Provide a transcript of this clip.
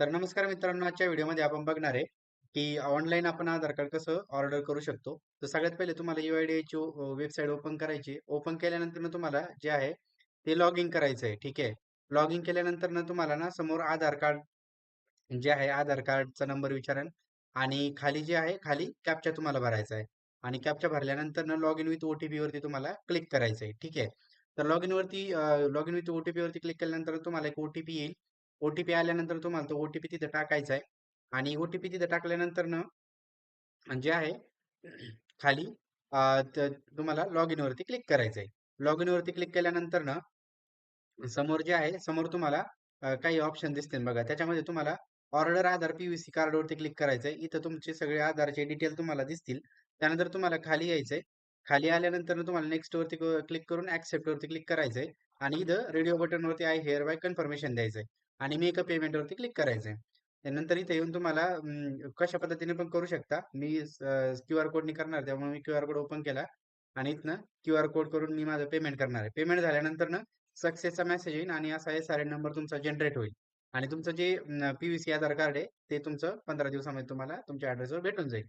तर नमस्कार मित्रांनो आजच्या व्हिडिओमध्ये आपण बघणार आहे की ऑनलाईन आपण आधार कार्ड कसं ऑर्डर करू शकतो. तर सगळ्यात पहिले तुम्हाला UIDAI ची वेबसाईट ओपन करायची ओपन केल्यानंतर तुम्हाला जे आहे ते लॉग इन करायचं आहे ठीक आहे? लॉग इन केल्यानंतर ना तुम्हाला ना समोर आधार कार्ड जे आहे आधार कार्डचा नंबर विचारेल आणि खाली जे आहे खाली कॅप्चा तुम्हाला भरायचा आहे. आणि कॅप्चा भरल्यानंतर ना लॉग इन विथ ओटीपी वरती तुम्हाला क्लिक करायचं आहे ठीक आहे? तर लॉग इन वरती लॉग इन विथ ओटीपी वरती क्लिक केल्यानंतर तुम्हाला एक ओटीपी येईल. ओटीपी आल्यानंतर तुम्हाला तो ओटीपी तिथे टाकायचा आहे. आणि ओटीपी तिथे टाकल्यानंतर ना जे आहे खाली तुम्हाला लॉग इन वरती क्लिक करायचं आहे लॉग इन वरती क्लिक केल्यानंतर ना समोर जे आहे समोर तुम्हाला काही ऑप्शन दिसतील बघा. त्याच्यामध्ये तुम्हाला ऑर्डर आधार पीव्हीसी कार्ड वरती क्लिक करायचंय. इथं तुमचे सगळे आधारचे डिटेल तुम्हाला दिसतील. त्यानंतर तुम्हाला खाली यायचंय. खाली आल्यानंतर तुम्हाला नेक्स्ट वरती क्लिक करून ऍक्सेप्ट वरती क्लिक करायचंय. आणि इथं रेडिओ बटनवरती आहे हेअर बाय कन्फर्मेशन द्यायचंय. आणि मी पेमेंट वरती क्लिक करायचंय. त्यानंतर इथे येऊन तुम्हाला कशा पद्धतीने पण करू शकता मी क्यू आर कोडनी करणार त्यामुळे मी क्यू आर कोड ओपन केला. आणि इथनं क्यू आर कोड करून मी माझं पेमेंट करणार आहे. पेमेंट झाल्यानंतर ना सक्सेसचा मेसेज येईल आणि असा एस आर एन नंबर तुमचा जनरेट होईल. आणि तुमचं जे पीव्हीसी आधार कार्ड आहे ते तुमचं पंधरा दिवसामध्ये तुम्हाला तुमच्या ऍड्रेसवर भेटून जाईल.